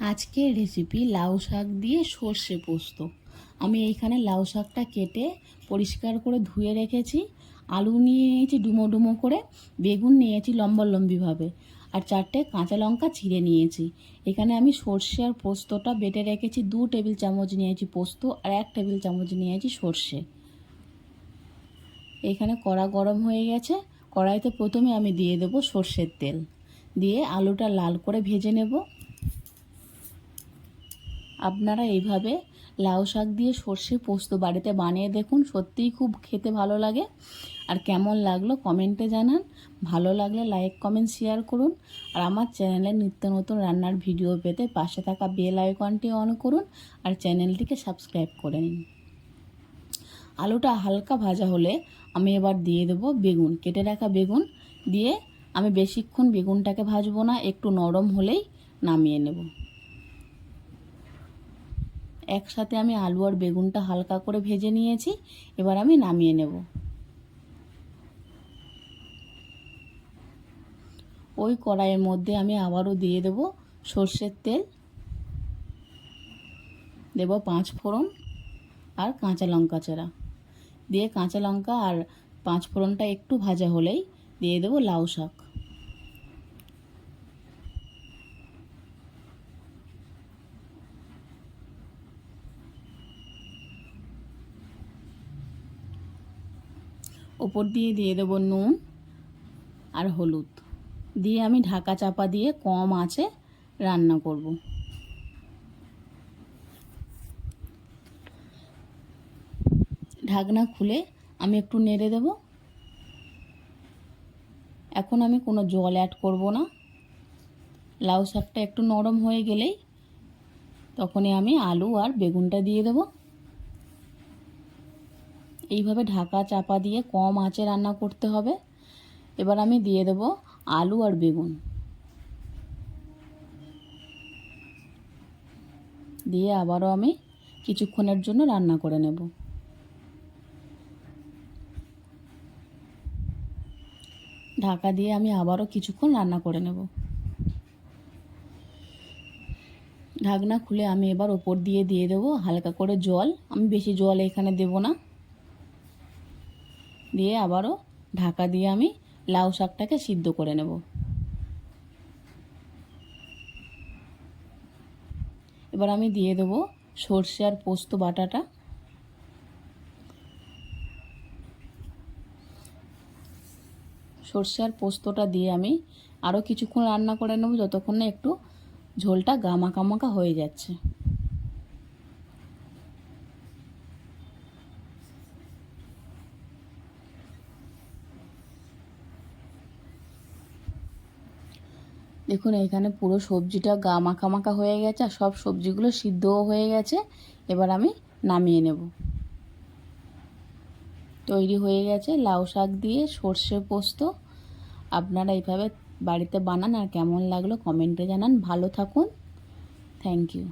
আজকের রেসিপি লাউ শাক দিয়ে সর্ষে পোস্ত। আমি এইখানে লাউ শাকটা কেটে পরিষ্কার করে ধুয়ে রেখেছি। আলু নিয়ে নিয়েছি ডুমো ডুমো করে, বেগুন নিয়েছি লম্বা লম্বিভাবে আর চারটে কাঁচা লঙ্কা ছিঁড়ে নিয়েছি। এখানে আমি সর্ষে আর পোস্তটা বেটে রেখেছি, দু টেবিল চামচ নিয়েছি পোস্ত আর এক টেবিল চামচ নিয়েছি সর্ষে। এখানে কড়া গরম হয়ে গেছে, কড়াইতে প্রথমে আমি দিয়ে দেবো সর্ষের তেল। দিয়ে আলুটা লাল করে ভেজে নেব। আপনারা এইভাবে লাউ শাক দিয়ে সর্ষে পোস্ত বাড়িতে বানিয়ে দেখুন, সত্যিই খুব খেতে ভালো লাগে। আর কেমন লাগল কমেন্টে জানান। ভালো লাগলে লাইক, কমেন্ট, শেয়ার করুন। আর আমার চ্যানেলে নিত্য নতুন রান্নার ভিডিও পেতে পাশে থাকা বেল আইকনটি অন করুন আর চ্যানেলটিকে সাবস্ক্রাইব করে নিন। আলুটা হালকা ভাজা হলে আমি এবার দিয়ে দেবো বেগুন, কেটে রাখা বেগুন। দিয়ে আমি বেশিক্ষণ বেগুনটাকে ভাজবো না, একটু নরম হলেই নামিয়ে নেব। একসাথে আমি আলু আর বেগুনটা হালকা করে ভেজে নিয়েছি, এবার আমি নামিয়ে নেব। ওই কড়াইয়ের মধ্যে আমি আবারও দিয়ে দেব সর্ষের তেল, দেব পাঁচ ফোড়ন আর কাঁচা লঙ্কা চেরা। দিয়ে কাঁচা লঙ্কা আর পাঁচ ফোড়নটা একটু ভাজা হলেই দিয়ে দেবো লাউ শাক। ওপর দিয়ে দিয়ে দেবো নুন আর হলুদ। দিয়ে আমি ঢাকা চাপা দিয়ে কম আঁচে রান্না করব। ঢাকনা খুলে আমি একটু নেড়ে দেব। এখন আমি কোনো জল অ্যাড করব না। লাউ শাকটা একটু নরম হয়ে গেলেই তখনই আমি আলু আর বেগুনটা দিয়ে দেব। এইভাবে ঢাকা চাপা দিয়ে কম আঁচে রান্না করতে হবে। এবার আমি দিয়ে দেব আলু আর বেগুন। দিয়ে আবারও আমি কিছুক্ষণের জন্য রান্না করে নেব। ঢাকা দিয়ে আমি আবারও কিছুক্ষণ রান্না করে নেব। ঢাকনা খুলে আমি এবার ওপর দিয়ে দিয়ে দেবো হালকা করে জল। আমি বেশি জল এখানে দেব না। দিয়ে আবারও ঢাকা দিয়ে আমি লাউ শাকটাকে সিদ্ধ করে নেব। এবার আমি দিয়ে দেবো সর্ষে আর পোস্ত বাটাটা। সর্ষে আর পোস্তটা দিয়ে আমি আরও কিছুক্ষণ রান্না করে নেব, যতক্ষণ না একটু ঝোলটা গামাকা মাখা হয়ে যাচ্ছে। দেখুন, এখানে পুরো সবজিটা গা মাখা মাখা হয়ে গেছে আর সব সবজিগুলো সিদ্ধও হয়ে গেছে। এবার আমি নামিয়ে নেব। তৈরি হয়ে গেছে লাউ শাক দিয়ে সর্ষে পোস্ত। আপনারা এইভাবে বাড়িতে বানান আর কেমন লাগল কমেন্টে জানান। ভালো থাকুন। Thank you.